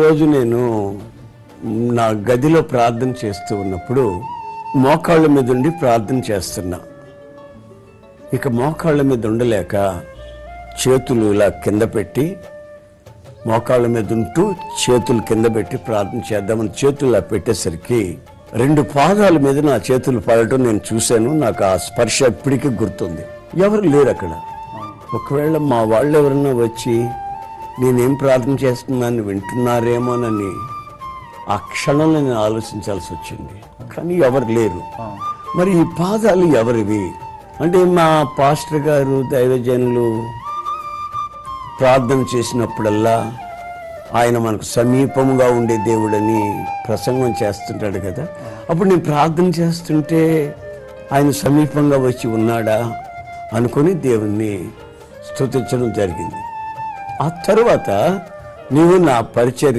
రోజు నేను నా గదిలో ప్రార్థన చేస్తూ ఉన్నప్పుడు మోకాళ్ళ మీద ఉండి ప్రార్థన చేస్తున్నా. ఇక మోకాళ్ళ మీద ఉండలేక చేతులు ఇలా కింద పెట్టి మోకాళ్ళ మీద ఉంటూ చేతులు కింద పెట్టి ప్రార్థన చేద్దామని చేతులు ఇలా పెట్టేసరికి రెండు పాదాల మీద నా చేతులు పడటం నేను చూశాను. నాకు ఆ స్పర్శ ఇప్పటికీ గుర్తుంది. ఎవరు లేరు అక్కడ ఒకవేళ మా వాళ్ళు ఎవరన్నా వచ్చి నేనేం ప్రార్థన చేస్తున్నాను వింటున్నారేమోనని ఆ క్షణంలో నేను ఆలోచించాల్సి వచ్చింది. కానీ ఎవరు లేరు. మరి ఈ పాదాలు ఎవరివి? అంటే మా పాస్టర్ గారు దైవజనులు ప్రార్థన చేసినప్పుడల్లా ఆయన మనకు సమీపంగా ఉండే దేవుడని ప్రసంగం చేస్తుంటాడు కదా. అప్పుడు నేను ప్రార్థన చేస్తుంటే ఆయన సమీపంగా వచ్చి ఉన్నాడా అనుకొని దేవుణ్ణి స్తుతించడం జరిగింది. ఆ తరువాత నీవు నా పరిచర్య